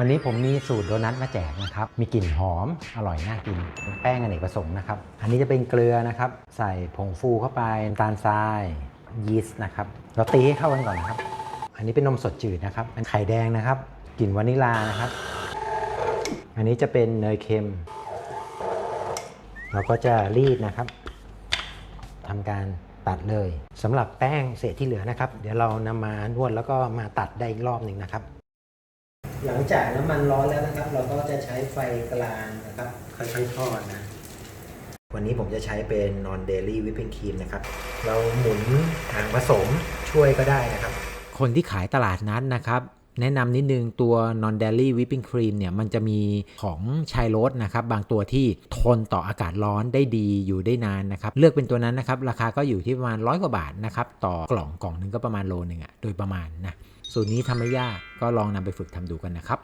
วันนี้ผมมีสูตรโดนัทมาแจกนะครับ มีกลิ่นหอม อร่อยน่ากิน แป้งอเนกประสงค์นะครับ อันนี้จะเป็นเกลือนะครับ ใส่ผงฟูเข้าไปน้ำตาลทราย ยีสต์นะครับ เราตีให้เข้ากันก่อนนะครับ อันนี้เป็นนมสดจืดนะครับเป็นไข่แดงนะครับ กลิ่นวานิลลานะครับ อันนี้จะเป็นเนยเค็ม เราก็จะรีดนะครับทำการตัดเลยสำหรับแป้งเศษที่เหลือนะครับ เดี๋ยวเรานำมานวดแล้วก็มาตัดได้อีกรอบหนึ่งนะครับ หลังจากน้ำมันร้อนแล้วนะครับ เราก็จะใช้ไฟกลางนะครับค่อยๆทอดนะ วันนี้ผมจะใช้เป็น non dairy whipping cream นะครับ เราหมุนทางผสมช่วยก็ได้นะครับ คนที่ขายตลาดนัดนะครับ แนะนำนิดนึงตัว non dairy whipping cream เนี่ยมันจะมีของชายรสนะครับ บางตัวที่ทนต่ออากาศร้อนได้ดีอยู่ได้นานนะครับ เลือกเป็นตัวนั้นนะครับ ราคาก็อยู่ที่ประมาณร้อยกว่าบาทนะครับ ต่อกล่องกล่องนึงก็ประมาณโลนึงอะโดยประมาณนะ สูตรนี้ทำไม่ยากก็ลองนำไปฝึกทำดูกันนะครับ